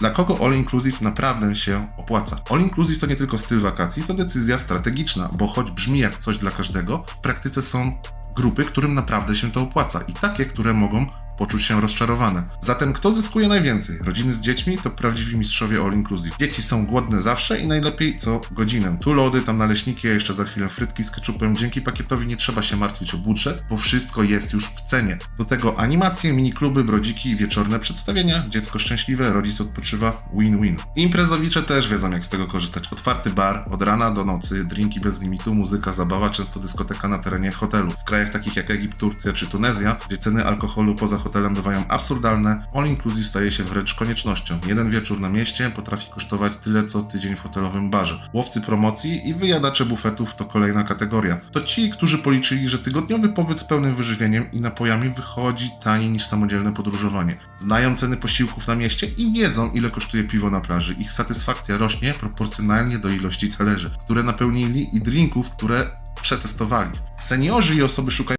Dla kogo All Inclusive naprawdę się opłaca? All Inclusive to nie tylko styl wakacji, to decyzja strategiczna, bo choć brzmi jak coś dla każdego, w praktyce są grupy, którym naprawdę się to opłaca i takie, które mogą poczuć się rozczarowane. Zatem kto zyskuje najwięcej? Rodziny z dziećmi to prawdziwi mistrzowie All Inclusive. Dzieci są głodne zawsze i najlepiej co godzinę. Tu lody, tam naleśniki, a jeszcze za chwilę frytki z ketchupem. Dzięki pakietowi nie trzeba się martwić o budżet, bo wszystko jest już w cenie. Do tego animacje, minikluby, brodziki, wieczorne przedstawienia, dziecko szczęśliwe, rodzic odpoczywa, win-win. Imprezowicze też wiedzą jak z tego korzystać. Otwarty bar od rana do nocy, drinki bez limitu, muzyka, zabawa, często dyskoteka na terenie hotelu. W krajach takich jak Egipt, Turcja czy Tunezja, gdzie ceny alkoholu poza hotelem bywają absurdalne, all inclusive staje się wręcz koniecznością. Jeden wieczór na mieście potrafi kosztować tyle co tydzień w hotelowym barze. Łowcy promocji i wyjadacze bufetów to kolejna kategoria. To ci, którzy policzyli, że tygodniowy pobyt z pełnym wyżywieniem i napojami wychodzi taniej niż samodzielne podróżowanie. Znają ceny posiłków na mieście i wiedzą, ile kosztuje piwo na plaży. Ich satysfakcja rośnie proporcjonalnie do ilości talerzy, które napełnili i drinków, które przetestowali. Seniorzy i osoby szukające